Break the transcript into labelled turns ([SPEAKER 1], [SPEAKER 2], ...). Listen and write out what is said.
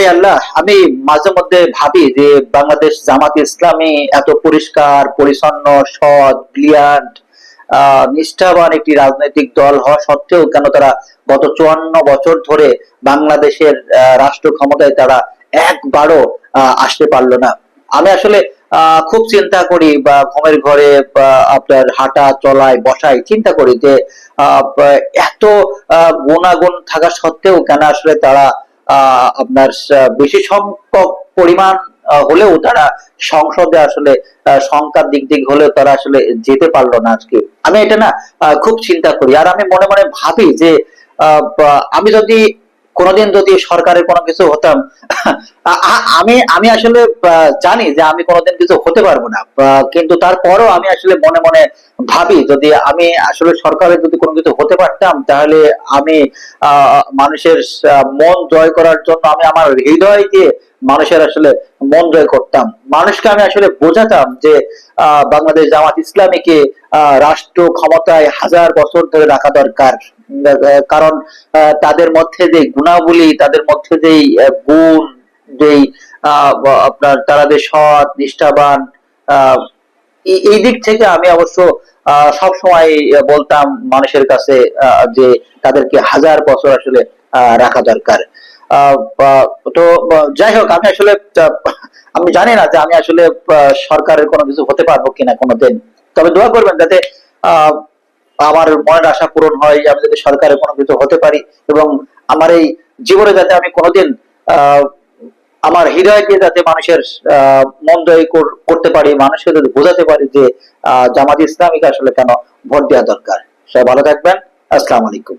[SPEAKER 1] High আল্লাহ, আমি মাঝে মধ্যে ভাবি যে বাংলাদেশ জামাত ইসলামী এত পরিষ্কার, পরিচ্ছন্ন, সৎ ব্রিলিয়ান্ট নিষ্ঠাবান একটি রাজনৈতিক দল হওয়া সত্ত্বেও কেন তারা গত চুয়ান্ন বছর ধরে বাংলাদেশের রাষ্ট্র ক্ষমতায় তারা একবারও আসতে পারল না। আমি আসলে খুব চিন্তা করি বা ঘুমের ঘরে আপনার হাঁটা, চলায়, বসায় চিন্তা করি যে এত গুণাগুণ থাকা সত্ত্বেও কেন আসলে তারা আপনার বেশি সংখ্যক পরিমাণ হলেও তারা সংসদে আসলে সংখ্যার দিক দিক হলেও তারা আসলে যেতে পারল না আজকে। আমি এটা না খুব চিন্তা করি। আর আমি মনে মনে ভাবি যে আমি যদি কোনোদিন যদি সরকারের কোনো কিছু হতাম আমি আমি আসলে জানি যে আমি কোনোদিন কিছু হতে পারব না। কিন্তু তারপরও আমি আসলে মনে মনে ভাবি, যদি আমি আসলে সরকারের যদি কোনো কিছু হতে পারতাম, তাহলে আমি মানুষের মন জয় করার জন্য আমি আমার হৃদয় দিয়ে মানুষের আসলে মন জয় করতাম। মানুষকে আমি আসলে বোঝাতাম যে বাংলাদেশ জামাত ইসলামীকে রাষ্ট্র ক্ষমতায় হাজার বছর ধরে রাখা দরকার। কারণ তাদের মধ্যে যে গুণাবলী, তাদের মধ্যে যেই গুণ, যেই আপনার তারা যে সৎ, নিষ্ঠাবান এই- দিক থেকে আমি অবশ্য সব সময় বলতাম মানুষের কাছে যে তাদেরকে হাজার বছর আসলে রাখা দরকার। তো যাই হোক, আমি আসলে আমি জানি না যে আমি আসলে সরকারের কোনো কিছু হতে পারব কিনা কোনোদিন। তবে দোয়া করবেন যাতে আমার মনের আশা পূরণ হয়, আমি যাতে সরকারের কোনো কিছু হতে পারি এবং আমার এই জীবনে যাতে আমি কোনোদিন আমার হৃদয় দিয়ে যাতে মানুষের মন জয় করতে পারি, মানুষকে যদি বোঝাতে পারি যে জামাত ইসলামীকে আসলে কেন ভোট দেওয়া দরকার। সবাই ভালো থাকবেন। আসসালামু আলাইকুম।